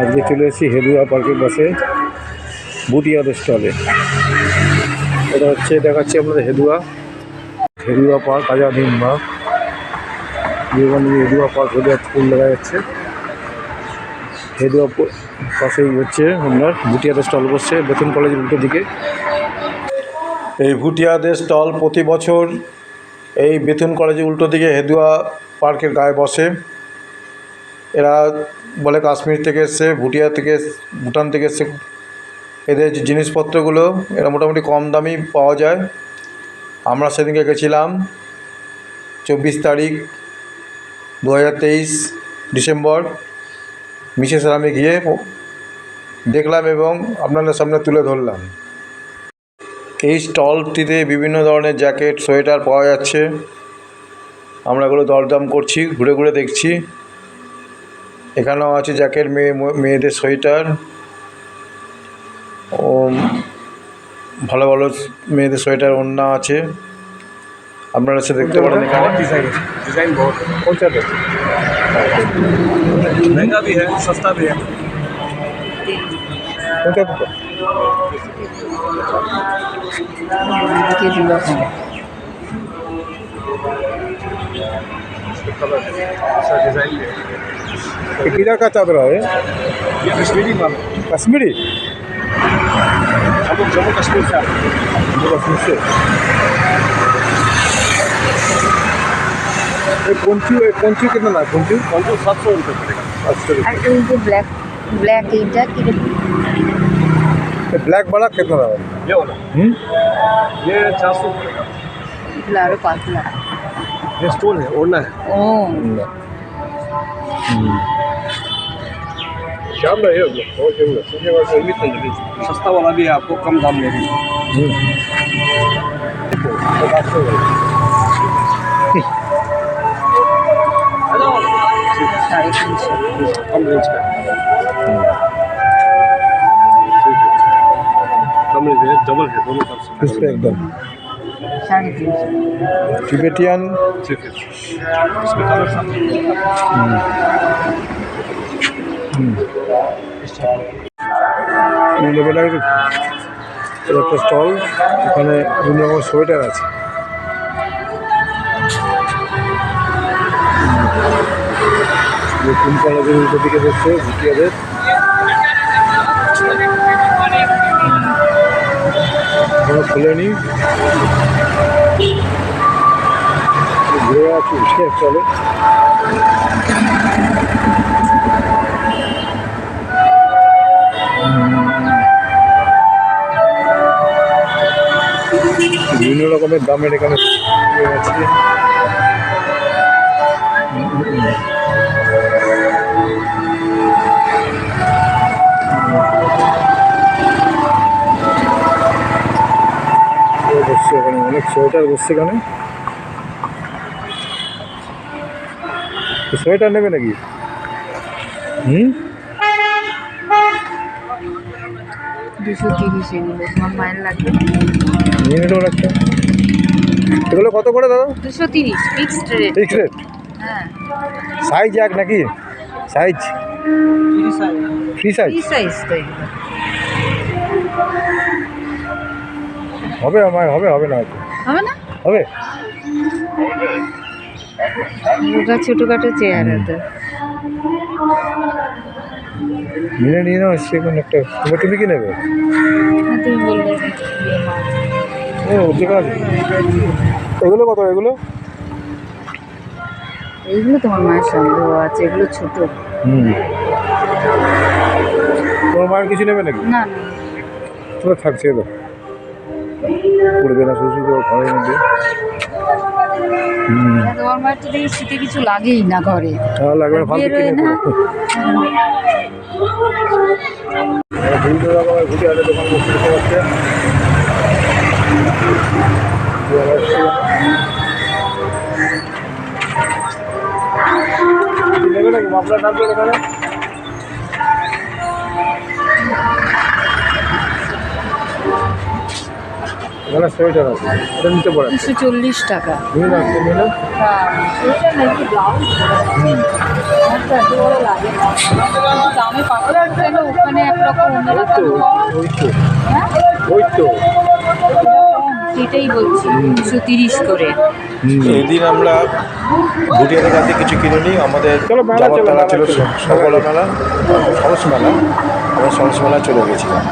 আজকে চলে এসেছি হেদুয়া পার্কের পাশে বুটিয়াদের স্টলে। এটা হচ্ছে, দেখাচ্ছি আপনাদের হেদুয়া হেদুয়া পার্ক বাগ বিবেকানন্দ হেদুয়া পার্ক হেদুয়া ফুল দেখা যাচ্ছে। হেদুয়া পাশেই হচ্ছে আপনার ভুটিয়াদের স্টল বসছে বেতন কলেজের উল্টো দিকে। এই ভুটিয়াদের স্টল প্রতি বছর এই বেতন কলেজের উল্টো দিকে হেদুয়া পার্কের গায়ে বসে। এরা বলে কাশ্মীর থেকে এসছে, ভুটিয়া থেকে ভুটান থেকে এসছে। এদের যে জিনিসপত্রগুলো, এরা মোটামুটি কম দামি পাওয়া যায়। আমরা সেদিনকে গেছিলাম চব্বিশ তারিখ দু হাজার তেইশ ডিসেম্বর। মিসেস আমি গিয়ে দেখলাম এবং আপনাদের সামনে তুলে ধরলাম। এই স্টলটিতে বিভিন্ন ধরনের জ্যাকেট, সোয়েটার পাওয়া যাচ্ছে। আমরা এগুলো দরদাম করছি, ঘুরে ঘুরে দেখছি। এখানেও আছে জ্যাকেট মেয়ে মেয়েদের সোয়েটার ও ভালো ভালো মেয়েদের সোয়েটার ওড়না আছে আপনারা সে দেখতে পারেন এখানে डिजाइन डिजाइन बहुत है কোনটাতে महंगा भी है सस्ता भी है কোনটাতে के दिया कलर ऐसा डिजाइन भी है ये किधर का चादरा है कश्मीरी कश्मीरी हम जम्मू कश्मीर से जम्मू कश्मीर से पंचू पंचू कितना ना पंचू पंचू सात सौ रुपये पड़ेगा। सात सौ रुपये ब्लैक ब्लैक इधर ब्लैक बड़ा कितना रहा ये वाला। ये चार सौ पड़ेगा पाँच सौ। ये स्टोन है ओढ़ना है। ओ शामला है बहुत जंगल संजय वाला समित नहीं सस्ता वाला भी आपको कम दाम में कम रेंज का कम रेंज है डबल है दोनों तरफ किस पे एकदम टिबेटियन মণ্ডপেটার একটা স্টল, এখানে বিভিন্ন রকম সোয়েটার আছে। দক্ষিণ কলেজের উল্টো দিকে বসছে ভুটিয়াদের এখনও খোলেনি। ঘুরে আছি চলে। দামের এখানে আছে বসছে ওখানে অনেক সোয়েটার বসছে এখানে। সোয়েটার নেবে নাকি? হুম? দুশো তিরিশ এগুলো তোমার মায়ের লাগবে। নিয়ে নিল একটা। এগুলো কত করে দাদা? দুশো তিরিশ ফিক্সড রেট ফিক্স রেট হ্যাঁ। সাইজ এক নাকি? সাইজ ফ্রি সাইজ কি সাইজ তো হবে আমার হবে হবে না হবে না? হবে? ওটা ছোটোখাটো চেয়ার তো নিয়ে নিয়ে নাও সে কোনো একটা তুমি কি নেবে? হ্যাঁ, তুমি বললে ঠিক আছে এগুলো কত এগুলো? এইগুলো তোমার মায়ের সন্দেহ আছে এগুলো ছোট। হুম। তোমার মায়ের কিছু নেবে নাকি? না তোমার থাকছে তো। পড়বে না শ্বশুর ঘরের মধ্যে। তোমার মায়ের তো দেখি শীতে কিছু লাগেই না ঘরে। তাহলে লাগবে না ফালতু বেরোয় না। ঘুরে দোকান বসে নাকি মাফলার এখানে এখানে সোয়েটার আছে এটা নিতে পারেন দুশো চল্লিশ টাকা। নিন না নিন দামে কেন ওখানে একরকম ওই তো হ্যাঁ? ওই তো। সেটাই বলছি দুশো তিরিশ করে। এদিন আমরা ভুটিয়াদের কাছে কিছু কিনে নিই আমাদের মেলা ছিল সকল মেলা সরস মেলা আমরা সরস মেলা চলে গেছিলাম।